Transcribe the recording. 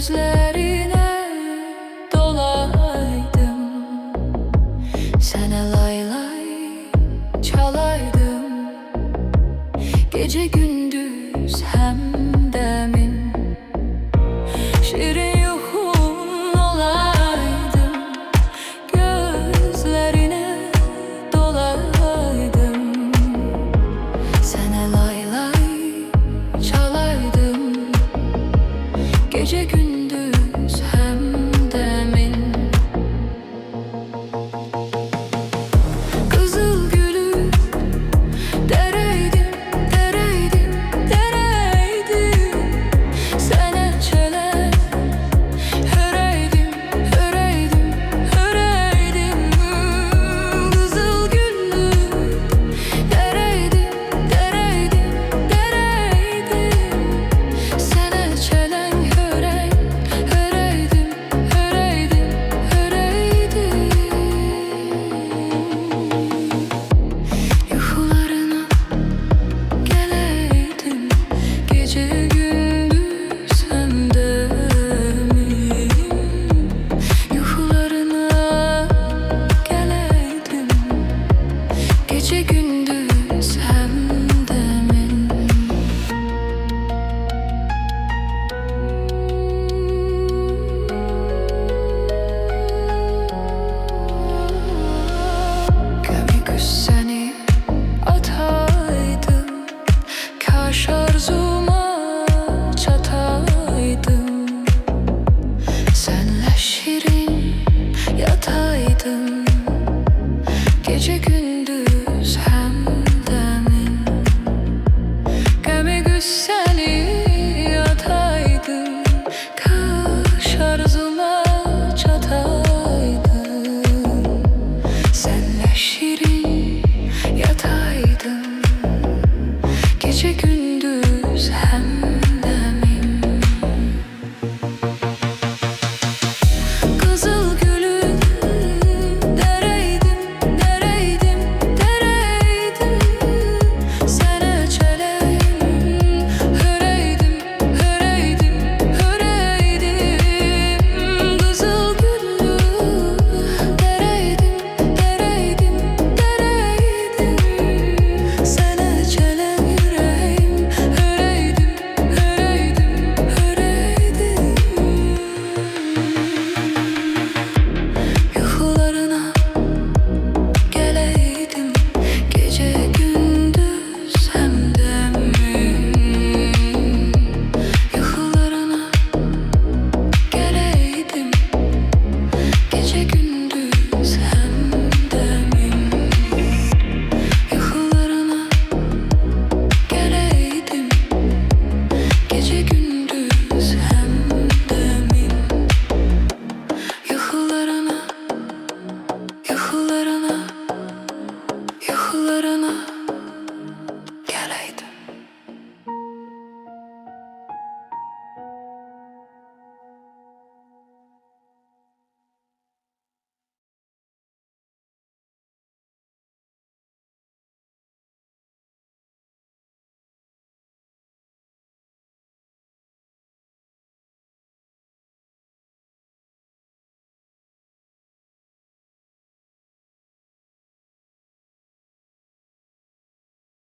gözlerine dolaydım. Sana lay lay çalaydım. Gece gündüz hem demin Şirin yuhun olaydım. Gözlerine dolaydım. Sana lay Gece gündüz. Yaş arzuma çataydım. Senle şirin yataydım. Gece gündüz hem Gemi güz yataydım. Kış arzuma çataydım. Senle şirin